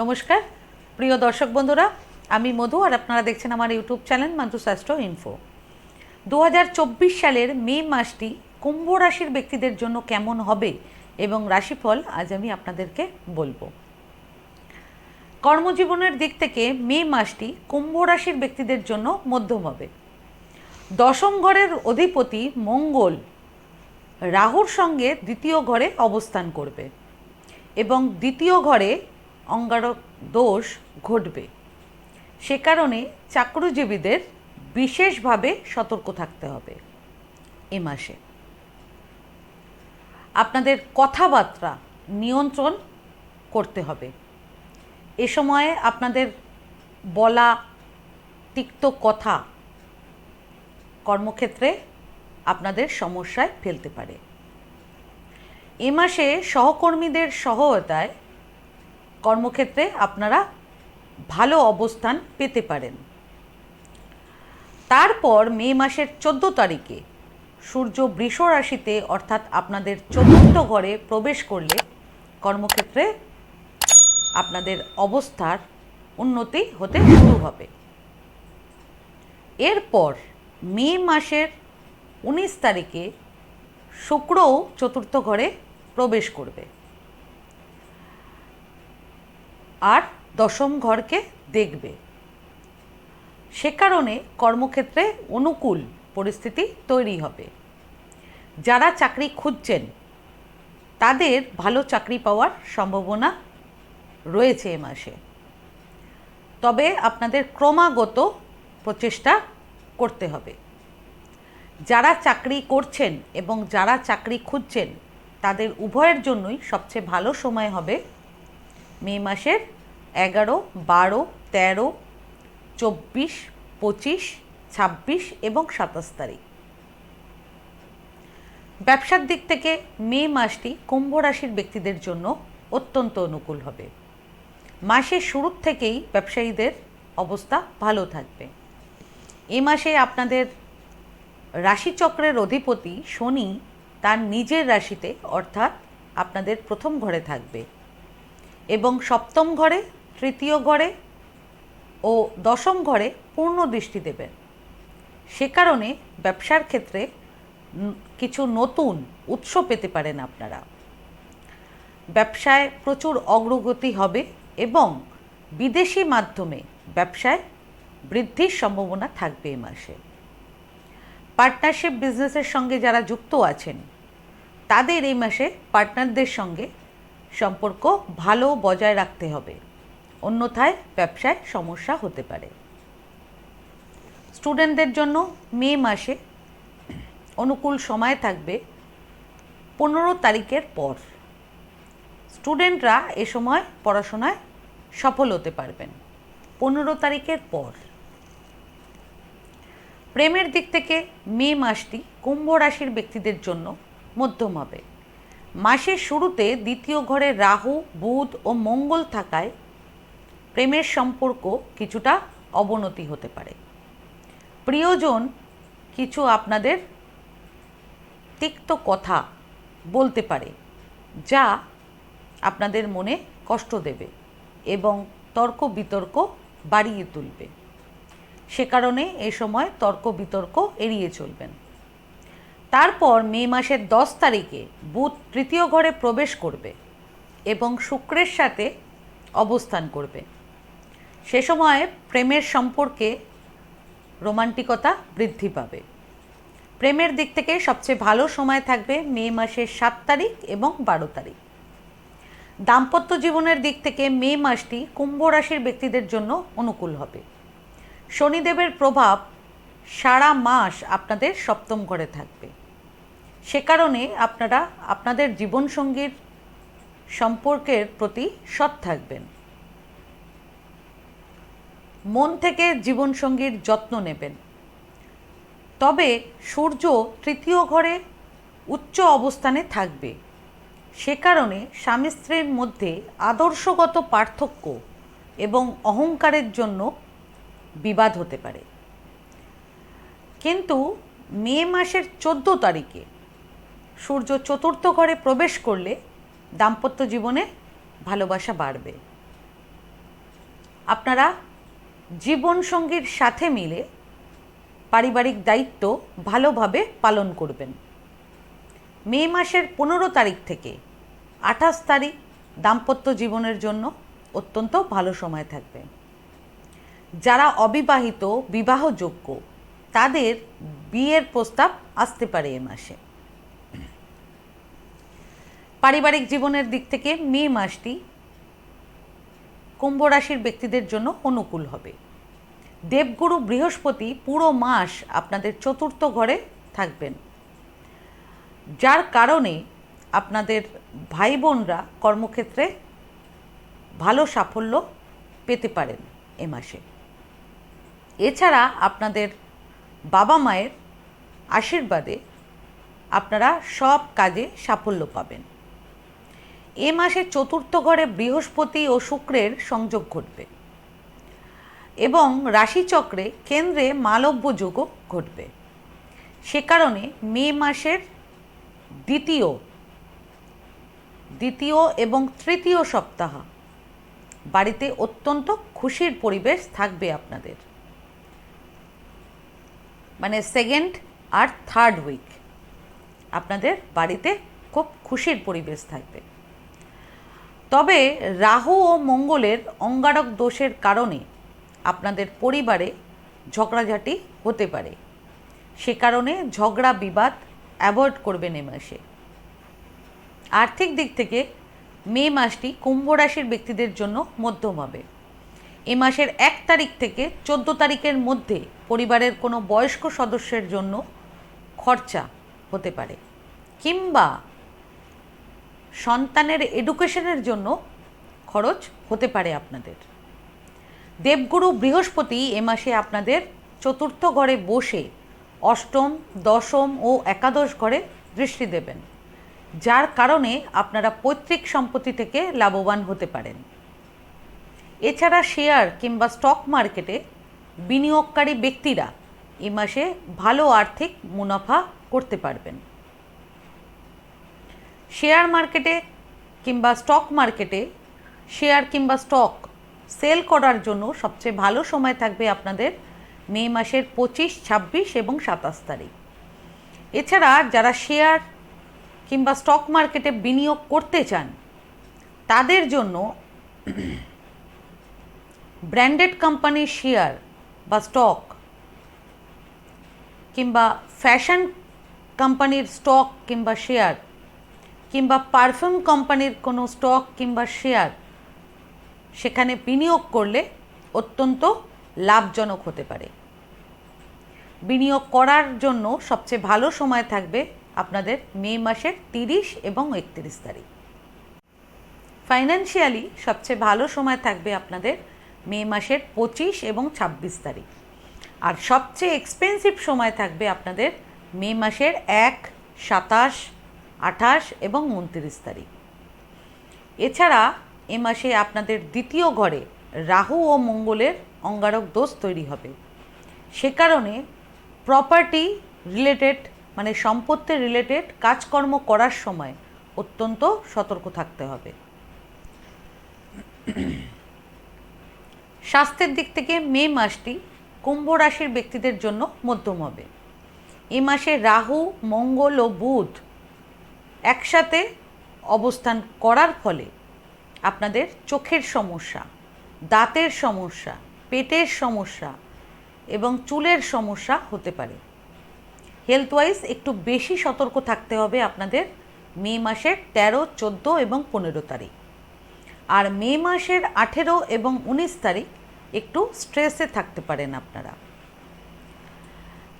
নমস্কার। প্রিয় দর্শক বন্ধুরা, আমি মধু আর আপনারা দেখছেন আমার YouTube channel Mantu Shastra info. দু হাজার চব্বিশ সালের মে মাসটি কুম্ভ রাশির ব্যক্তিদের জন্য কেমন হবে এবং রাশিফল আজ আমি আপনাদেরকে বলব। কর্মজীবনের দিক থেকে মে মাসটি কুম্ভ রাশির ব্যক্তিদের জন্য মধ্যম হবে। দশম ঘরের অধিপতি মঙ্গল রাহুর সঙ্গে দ্বিতীয় ঘরে অবস্থান করবে এবং দ্বিতীয় ঘরে অঙ্গারক দোষ ঘটবে। সে কারণে চাকরিজীবীদের বিশেষভাবে সতর্ক থাকতে হবে এ মাসে। আপনাদের কথাবার্তা নিয়ন্ত্রণ করতে হবে। এ সময়ে আপনাদের বলা তিক্ত কথা কর্মক্ষেত্রে আপনাদের সমস্যায় ফেলতে পারে। এ মাসে সহকর্মীদের সহায়তায় কর্মক্ষেত্রে আপনারা ভালো অবস্থান পেতে পারেন। তারপর মে মাসের চোদ্দ তারিখে সূর্য বৃষ রাশিতে, অর্থাৎ আপনাদের চতুর্থ ঘরে প্রবেশ করলে কর্মক্ষেত্রে আপনাদের অবস্থার উন্নতি হতে শুরু হবে। এরপর মে মাসের উনিশ তারিখে শুক্রও চতুর্থ ঘরে প্রবেশ করবে। আর দশম ঘরকে দেখবে। সে কারণে কর্মক্ষেত্রে অনুকূল পরিস্থিতি তৈরি হবে। যারা চাকরি খুঁজছেন, তাদের ভালো চাকরি পাওয়ার সম্ভাবনা রয়েছে এ মাসে। তবে আপনাদের ক্রমাগত প্রচেষ্টা করতে হবে। যারা চাকরি করছেন এবং যারা চাকরি খুঁজছেন, তাদের উভয়ের জন্যই সবচেয়ে ভালো সময় হবে মে মাসের এগারো, বারো, তেরো, চব্বিশ, পঁচিশ, ছাব্বিশ এবং সাতাশ তারিখ। ব্যবসার দিক থেকে মে মাসটি কুম্ভ রাশির ব্যক্তিদের জন্য অত্যন্ত অনুকূল হবে। মাসের শুরুর থেকেই ব্যবসায়ীদের অবস্থা ভালো থাকবে। এ মাসে আপনাদের রাশিচক্রের অধিপতি শনি তার নিজের রাশিতে, অর্থাৎ আপনাদের প্রথম ঘরে থাকবে। এবং সপ্তম ঘরে, তৃতীয় ঘরে ও দশম ঘরে পূর্ণ দৃষ্টি দেবেন সে কারণে ব্যবসার ক্ষেত্রে কিছু নতুন উৎস পেতে পারেন আপনারা। ব্যবসায় প্রচুর অগ্রগতি হবে এবং বিদেশি মাধ্যমে ব্যবসায় বৃদ্ধির সম্ভাবনা থাকবে এ মাসে। পার্টনারশিপ বিজনেসের সঙ্গে যারা যুক্ত আছেন, তাদের এই মাসে পার্টনারদের সঙ্গে সম্পর্ক ভালো বজায় রাখতে হবে। অন্যথায় ব্যবসায় সমস্যা হতে পারে। স্টুডেন্টদের জন্য মে মাসে অনুকূল সময় থাকবে পনেরো তারিখের পর। স্টুডেন্টরা এ সময় পড়াশোনায় সফল হতে পারবেন পনেরো তারিখের পর। প্রেমের দিক থেকে মে মাসটি কুম্ভ রাশির ব্যক্তিদের জন্য মধ্যম হবে। মাসের শুরুতে দ্বিতীয় ঘরে রাহু, বুধ ও মঙ্গল থাকায় প্রেমের সম্পর্ক কিছুটা অবনতি হতে পারে। প্রিয়জন কিছু আপনাদের তিক্ত কথা বলতে পারে, যা আপনাদের মনে কষ্ট দেবে এবং তর্ক বিতর্ক বাড়িয়ে তুলবে। সে কারণে এ সময় তর্ক বিতর্ক এড়িয়ে চলবেন। তারপর মে মাসের দশ তারিখে বুধ তৃতীয় ঘরে প্রবেশ করবে এবং শুক্রের সাথে অবস্থান করবে। সে সময় প্রেমের সম্পর্কে রোমান্টিকতা বৃদ্ধি পাবে। প্রেমের দিক থেকে সবচেয়ে ভালো সময় থাকবে মে মাসের সাত তারিখ এবং বারো তারিখ। দাম্পত্য জীবনের দিক থেকে মে মাসটি কুম্ভ রাশির ব্যক্তিদের জন্য অনুকূল হবে। শনিদেবের প্রভাব সারা মাস আপনাদের সপ্তম ঘরে থাকবে। সে কারণে আপনারা আপনাদের জীবনসঙ্গীর সম্পর্কের প্রতি সৎ থাকবেন। মন থেকে জীবনসঙ্গীর যত্ন নেবেন। তবে সূর্য তৃতীয় ঘরে উচ্চ অবস্থানে থাকবে। সে কারণে স্বামী স্ত্রীর মধ্যে আদর্শগত পার্থক্য এবং অহংকারের জন্য বিবাদ হতে পারে। কিন্তু মে মাসের চোদ্দ তারিখে সূর্য চতুর্থ ঘরে প্রবেশ করলে দাম্পত্য জীবনে ভালোবাসা বাড়বে। আপনারা জীবনসঙ্গীর সাথে মিলে পারিবারিক দায়িত্ব ভালোভাবে পালন করবেন। মে মাসের পনেরো তারিখ থেকে আঠাশ তারিখ দাম্পত্য জীবনের জন্য অত্যন্ত ভালো সময় থাকবে। যারা অবিবাহিত, বিবাহযোগ্য, তাদের বিয়ের প্রস্তাব আসতে পারে এ মাসে। পারিবারিক জীবনের দিক থেকে মে মাসটি কুম্ভ রাশির ব্যক্তিদের জন্য অনুকূল হবে। দেবগুরু বৃহস্পতি পুরো মাস আপনাদের চতুর্থ ঘরে থাকবেন। যার কারণে আপনাদের ভাই বোনরা কর্মক্ষেত্রে ভালো সাফল্য পেতে পারেন এ মাসে। এছাড়া আপনাদের বাবা মায়ের আশীর্বাদে আপনারা সব কাজে সাফল্য পাবেন। এ মাসে চতুর্থ ঘরে বৃহস্পতি ও শুক্রের সংযোগ ঘটবে। এবং রাশিচক্রে কেন্দ্রে মালব্য যোগও ঘটবে। সে কারণে মে মাসের দ্বিতীয় দ্বিতীয় এবং তৃতীয় সপ্তাহ বাড়িতে অত্যন্ত খুশির পরিবেশ থাকবে আপনাদের। মানে সেকেন্ড আর থার্ড উইক আপনাদের বাড়িতে খুব খুশির পরিবেশ থাকবে। তবে রাহু ও মঙ্গলের অঙ্গারক দোষের কারণে আপনাদের পরিবারে ঝগড়াঝাটি হতে পারে। সে কারণে ঝগড়া বিবাদ অ্যাভয়েড করবেন এ মাসে। আর্থিক দিক থেকে মে মাসটি কুম্ভ রাশির ব্যক্তিদের জন্য মধ্যম হবে। এ মাসের এক তারিখ থেকে চোদ্দ তারিখের মধ্যে পরিবারের কোনো বয়স্ক সদস্যের জন্য খরচা হতে পারে। কিংবা সন্তানের এডুকেশনের জন্য খরচ হতে পারে আপনাদের। দেবগুরু বৃহস্পতি এ মাসে আপনাদের চতুর্থ ঘরে বসে অষ্টম, দশম ও একাদশ ঘরে দৃষ্টি দেবেন। যার কারণে আপনারা পৈতৃক সম্পত্তি থেকে লাভবান হতে পারেন। এছাড়া শেয়ার কিংবা স্টক মার্কেটে বিনিয়োগকারী ব্যক্তিরা এ মাসে ভালো আর্থিক মুনাফা করতে পারবেন। শেয়ার মার্কেটে কিংবা স্টক মার্কেটে শেয়ার কিংবা স্টক সেল করার জন্য সবচেয়ে ভালো সময় থাকবে আপনাদের মে মাসের পঁচিশ, ছাব্বিশ এবং সাতাশ তারিখ। এছাড়া যারা শেয়ার কিংবা স্টক মার্কেটে বিনিয়োগ করতে চান, তাদের জন্য ব্র্যান্ডেড কোম্পানির শেয়ার বা স্টক কিংবা ফ্যাশন কোম্পানির স্টক কিংবা শেয়ার কিংবা পারফিউম কোম্পানির কোনো স্টক কিংবা শেয়ার সেখানে বিনিয়োগ করলে অত্যন্ত লাভজনক হতে পারে। বিনিয়োগ করার জন্য সবচেয়ে ভালো সময় থাকবে আপনাদের মে মাসের তিরিশ এবং একত্রিশ তারিখ। ফাইন্যান্সিয়ালি সবচেয়ে ভালো সময় থাকবে আপনাদের মে মাসের পঁচিশ এবং ছাব্বিশ তারিখ। আর সবচেয়ে এক্সপেন্সিভ সময় থাকবে আপনাদের মে মাসের এক, সাতাশ আঠাশ এবং উনত্রিশ তারিখ। এছাড়া এ মাসে আপনাদের দ্বিতীয় ঘরে রাহু ও মঙ্গলের অঙ্গারক দোষ তৈরি হবে। সে কারণে প্রপার্টি রিলেটেড মানে সম্পত্তি রিলেটেড কাজকর্ম করার সময় অত্যন্ত সতর্ক থাকতে হবে। স্বাস্থ্যের দিক থেকে মে মাসটি কুম্ভ রাশির ব্যক্তিদের জন্য মধ্যম হবে। এ মাসে রাহু, মঙ্গল ও বুধ একসাথে অবস্থান করার ফলে আপনাদের চোখের সমস্যা, দাঁতের সমস্যা, পেটের সমস্যা এবং চুলের সমস্যা হতে পারে। হেলথ ওয়াইজ একটু বেশি সতর্ক থাকতে হবে আপনাদের মে মাসের তেরো, চোদ্দ এবং পনেরো তারিখ। আর মে মাসের আঠেরো এবং উনিশ তারিখ একটু স্ট্রেসে থাকতে পারেন আপনারা।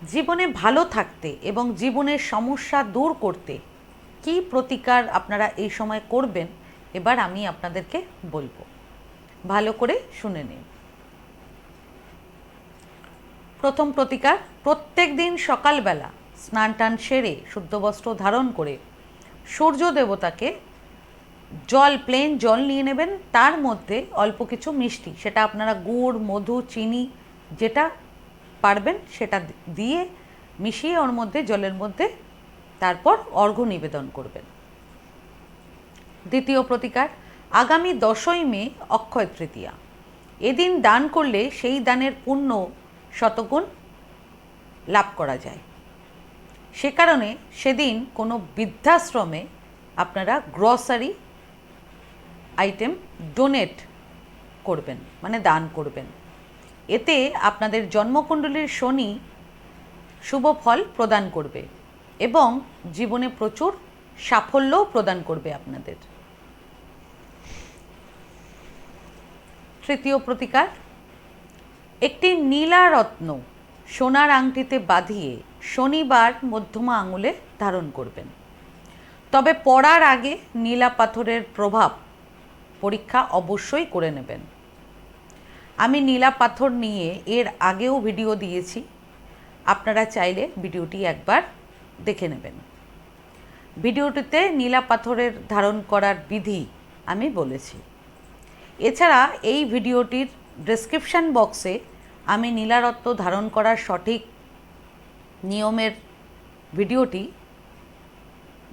জীবনে ভালো থাকতে এবং জীবনের সমস্যা দূর করতে কি প্রতিকার আপনারা এই সময় করবেন, এবার আমি আপনাদেরকে বলব। ভালো করে শুনে নিন। প্রথম প্রতিকার, প্রত্যেক দিন সকালবেলা স্নান টান সেরে শুদ্ধ বস্ত্র ধারণ করে সূর্য দেবতাকে জল প্লেন জল নিয়ে নেবেন। তার মধ্যে অল্প কিছু মিষ্টি, সেটা আপনারা গুড়, মধু, চিনি, যেটা পারবেন সেটা দিয়ে মিশিয়ে ওর মধ্যে জলের মধ্যে তারপর অর্ঘ্য নিবেদন করবেন। দ্বিতীয় প্রতিকার, আগামী দশই মে, অক্ষয় তৃতীয়া। এদিন দান করলে সেই দানের পুণ্য শতগুণ লাভ করা যায়। সে কারণে সেদিন কোনো বৃদ্ধাশ্রমে আপনারা গ্রসারি আইটেম ডোনেট করবেন মানে দান করবেন। এতে আপনাদের জন্মকুণ্ডলীর শনি শুভ ফল প্রদান করবে। এবং জীবনে প্রচুর সাফল্যও প্রদান করবে আপনাদের। তৃতীয় প্রতিকার, একটি নীলা রত্ন সোনার আংটিতে বাঁধিয়ে শনিবার মধ্যমা আঙুলে ধারণ করবেন। তবে পড়ার আগে নীলা পাথরের প্রভাব পরীক্ষা অবশ্যই করে নেবেন। আমি নীলা পাথর নিয়ে এর আগেও ভিডিও দিয়েছি। আপনারা চাইলে ভিডিওটি একবার দেখে নেবেন। ভিডিওটিতে নীলা পাথরের ধারণ করার বিধি আমি বলেছি। এছাড়া এই ভিডিওটির ডেসক্রিপশান বক্সে আমি নীলারত্ন ধারণ করার সঠিক নিয়মের ভিডিওটি,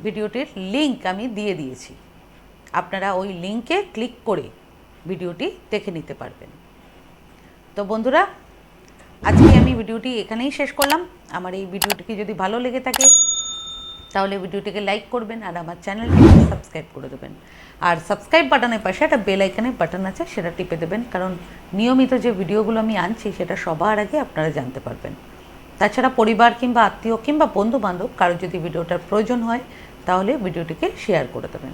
ভিডিওটির লিঙ্ক আমি দিয়ে দিয়েছি। আপনারা ওই লিঙ্কে ক্লিক করে ভিডিওটি দেখে নিতে পারবেন। তো বন্ধুরা আজকে আমি ভিডিওটি এখানেই শেষ করলাম। আমার এই ভিডিওটিকে যদি ভালো লেগে থাকে, তাহলে ভিডিওটিকে লাইক করবেন আর আমার চ্যানেলটিকে সাবস্ক্রাইব করে দেবেন। আর সাবস্ক্রাইব বাটনের পাশে একটা বেল আইকনের বাটন আছে, সেটা টিপে দেবেন, কারণ নিয়মিত যে ভিডিওগুলো আমি আনছি, সেটা সবার আগে আপনারা জানতে পারবেন। তাছাড়া পরিবার কিংবা আত্মীয় কিংবা বন্ধু বান্ধব কারও যদি ভিডিওটার প্রয়োজন হয়, তাহলে ভিডিওটিকে শেয়ার করে দেবেন।